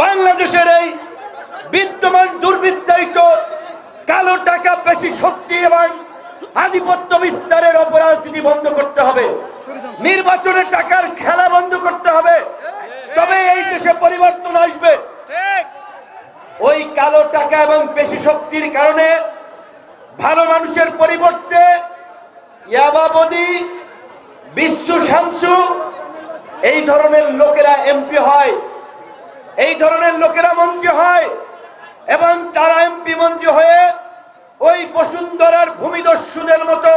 বাংলাদেশের এই বিদ্যমান দুর্বৃত্তায়িত কালো টাকা বেশি শক্তি এবং আধিপত্য বিস্তারের অপরাজনীতি বন্ধ করতে হবে। নির্বাচনের টাকার খেলা বন্ধ করতে হবে। তবে এই দেশে পরিবর্তন আসবে। ওই কালো টাকা এবং পেশি শক্তির কারণে ভালো মানুষের পরিবর্তে বিশ্ব শামসু, এই ধরনের লোকেরা এমপি হয়। এই ধরনের লোকেরা মন্ত্রী হয় এবং তারা এমপি মন্ত্রী হয়ে ওই বসুন্ধরার ভূমিদস্যুদের মতো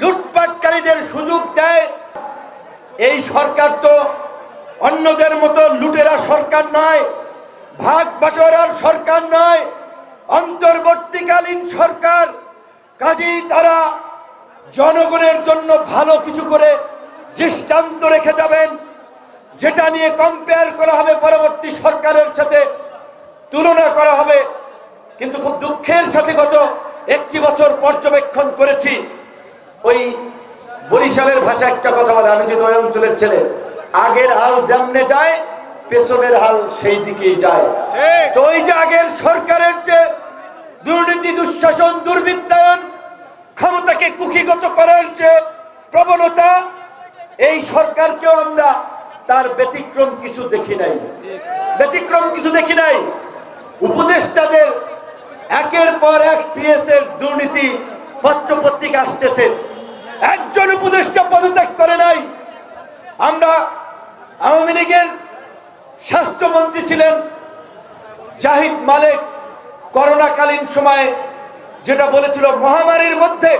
লুটপাটকারীদের সুযোগ দেয়। এই সরকার তো অন্যদের মতো লুটেরা সরকার নয় ভাগ বাটোয়ারার সরকার নয়, অন্তর্বর্তীকালীন সরকার। কাজেই তারা জনগণের জন্য ভালো কিছু করে দৃষ্টান্ত রেখে যাবেন। যেটা নিয়ে কম্পেয়ার করা হবে পরবর্তী সরকারের সাথে তুলনা করা হবে। কিন্তু খুব দুঃখের সাথে গত একটি বছর পর্যবেক্ষণ করেছি। ওই বরিশালের ভাষা একটা কথা বলে আমি যেহেতু ওই অঞ্চলের ছেলে আগের হাল যেমনে যায় পেছনের হাল সেই দিকেই যায়। তো ওই যে আগের সরকারের যে দুর্নীতি দুঃশাসন দুর্বৃত্তায়ন ক্ষমতাকে কুক্ষিগত করার যে প্রবণতা এই সরকারকেও আমরা তার ব্যতিক্রম কিছু দেখি নাই। ব্যতিক্রম কিছু দেখি নাই। উপদেষ্টাদের একের পর এক পিএস এর দুর্নীতি পত্র পত্রিকা আসতেছে। একজন উপদেষ্টা পদত্যাগ করে নাই। আমরা আওয়ামী লীগের স্বাস্থ্যমন্ত্রী ছিলেন জাহিদ মালেক করোনাকালীন সময়ে যেটা বলেছিল, মহামারীর মধ্যে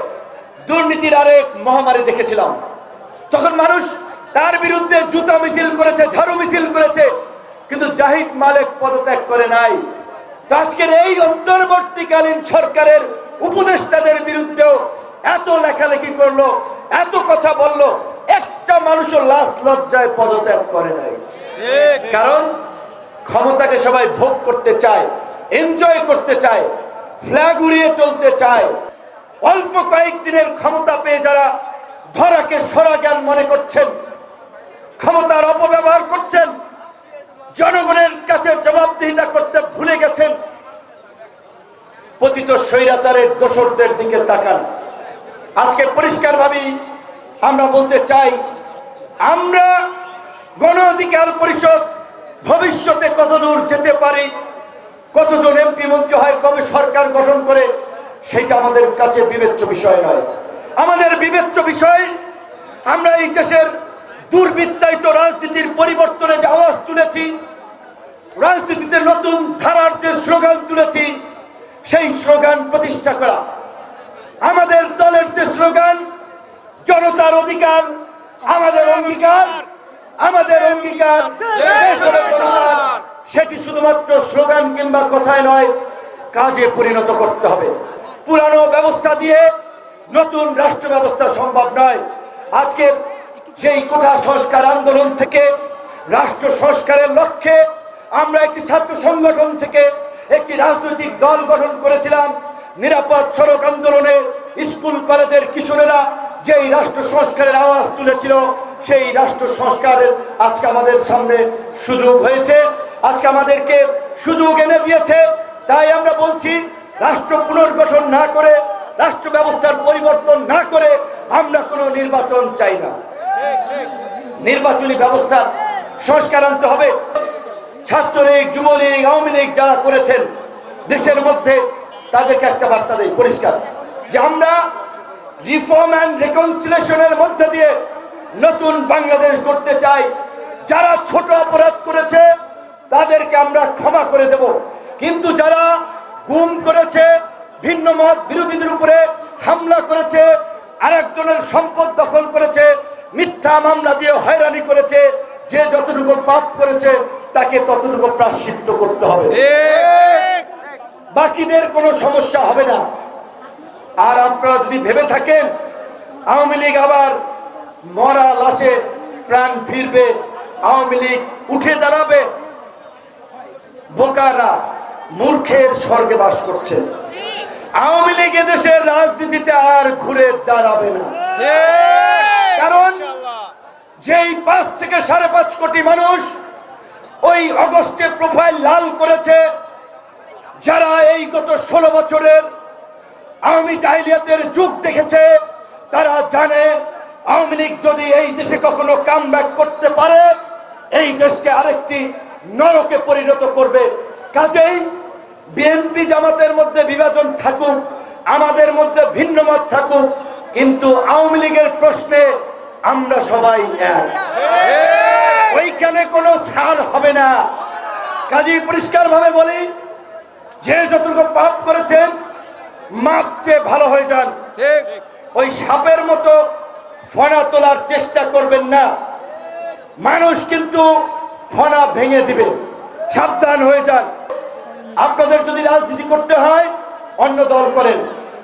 দুর্নীতির আরেক মহামারী দেখেছিলাম। তখন মানুষ তার বিরুদ্ধে জুতা মিছিল করেছে, ঝাড়ু মিছিল করেছে, কিন্তু জাহিদ মালেক পদত্যাগ করে নাই। তো আজকের এই অন্তর্বর্তীকালীন সরকারের উপদেষ্টাদের বিরুদ্ধেও এত লেখালেখি করল, এত কথা বলল, একটা মানুষও লাশ লজ্জায় পদত্যাগ করে নাই। কারণ ক্ষমতাকে সবাই ভোগ করতে চায় এনজয় করতে চায় ফ্ল্যাগ উড়িয়ে চলতে চায়। অল্প কয়েকদিনের ক্ষমতা পেয়ে যারা ধরাকে সরা জ্ঞান মনে করছেন ক্ষমতার অপব্যবহার করছেন, জনগণের কাছে জবাবদিহিতা করতে ভুলে গেছেন। পতিত স্বৈরাচারের দোসরদের দিকে তাকান। আজকে পরিষ্কারভাবেই আমরা বলতে চাই, আমরা গণ অধিকার পরিষদ ভবিষ্যতে কতদূর যেতে পারি, কতজন এমপি মন্ত্রী হয়, কবে সরকার গঠন করে, সেটা আমাদের কাছে বিবেচ্য বিষয় নয়। আমাদের বিবেচ্য বিষয়, আমরা এই দেশের দুর্বৃত্তায়িত রাজনীতির পরিবর্তনে যে আওয়াজ তুলেছি, রাজনীতিতে নতুন ধারার যে স্লোগান তুলেছি, সেই স্লোগান প্রতিষ্ঠা করা। আমাদের দলের যে স্লোগান, জনতার অধিকার, আমাদের অঙ্গীকার আমাদের অঙ্গীকার সেটি শুধুমাত্র স্লোগান কিংবা কথায় নয়, কাজে পরিণত করতে হবে। পুরানো ব্যবস্থা দিয়ে নতুন রাষ্ট্র ব্যবস্থা সম্ভব নয়। আজকের সেই কোঠা সংস্কার আন্দোলন থেকে, রাষ্ট্র সংস্কারের লক্ষ্যে আমরা একটি ছাত্র সংগঠন থেকে একটি রাজনৈতিক দল গঠন করেছিলাম। নিরাপদ সড়ক আন্দোলনে স্কুল, কলেজের কিশোরেরা যেই রাষ্ট্র সংস্কারের আওয়াজ তুলেছিল, সেই রাষ্ট্র সংস্কারের আজকে আমাদের সামনে সুযোগ হয়েছে। আজকে আমাদেরকে সুযোগ এনে দিয়েছে। তাই আমরা বলছি, রাষ্ট্র পুনর্গঠন না করে, রাষ্ট্র ব্যবস্থার পরিবর্তন না করে আমরা কোনো নির্বাচন চাই না। নির্বাচনী ব্যবস্থা সংস্কার আনতে হবে। ছাত্রলীগ, যুবলীগ, আওয়ামী লীগ যারা করেছেন, দেশের মধ্যে তাদেরকে একটা বার্তা দেয় পরিষ্কার। যে আমরা রিফর্ম অ্যান্ড রেকনসিলেশনের মধ্যে দিয়ে নতুন বাংলাদেশ গড়তে চাই। যারা ছোট অপরাধ করেছে, তাদেরকে আমরা ক্ষমা করে দেব। কিন্তু যারা গুম করেছে, ভিন্ন মত বিরোধীদের উপরে হামলা করেছে আরেকজনের সম্পদ দখল করেছে মিথ্যা মামলা দিয়ে হয়রানি করেছে যে যতটুকু পাপ করেছে তাকে ততটুকু প্রাশ্চিত্য করতে হবে। বাকিদের কোনো সমস্যা হবে না। আর আপনারা যদি ভেবে থাকেন আওয়ামী লীগ আবার মরা লাশে প্রাণ ফিরবে আওয়ামী লীগ উঠে দাঁড়াবে। বোকারা মূর্খের স্বর্গে বাস করছেন আওয়ামী লীগ দেশের রাজনীতিতে আর ঘুরে দাঁড়াবে না। কারণ যেই পাঁচ থেকে সাড়ে পাঁচ কোটি মানুষ ওই অগস্টে প্রোফাইল লাল করেছে যারা এই গত ষোলো বছরের আওয়ামী জাহিলিয়াতের যুগ দেখেছে তারা জানে আওয়ামী লীগ যদি এই দেশে কখনো কাম করতে পারে এই দেশকে আরেকটি নরকে পরিণত করবে। কাজেই বিএনপি জামাতের মধ্যে বিভাজন থাকুক আমাদের মধ্যে ভিন্ন মত থাকুক কিন্তু আওয়ামী লীগের প্রশ্নে আমরা সবাই এক। ওইখানে কোনো ছাড় হবে না। কাজেই পরিষ্কারভাবে বলি যে যতটুকু পাপ করেছেন মাপ চেয়ে ভালো হয়ে যান। ওই সাপের মতো ফনা তোলার চেষ্টা করবেন না। মানুষ কিন্তু ফনা ভেঙে দিবে। সাবধান হয়ে যান। আপনাদের যদি রাজনীতি করতে হয়, অন্য দল করেন।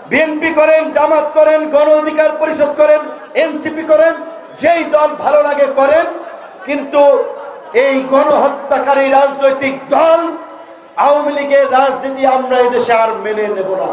বিএনপি করেন, জামাত করেন, গণ অধিকার পরিষদ করেন, এনসিপি করেন, যেই দল ভালো লাগে করেন। কিন্তু এই গণহত্যাকারী রাজনৈতিক দল, আওয়ামী লীগের রাজনীতি আমরা এদেশে আর মেনে নেব না।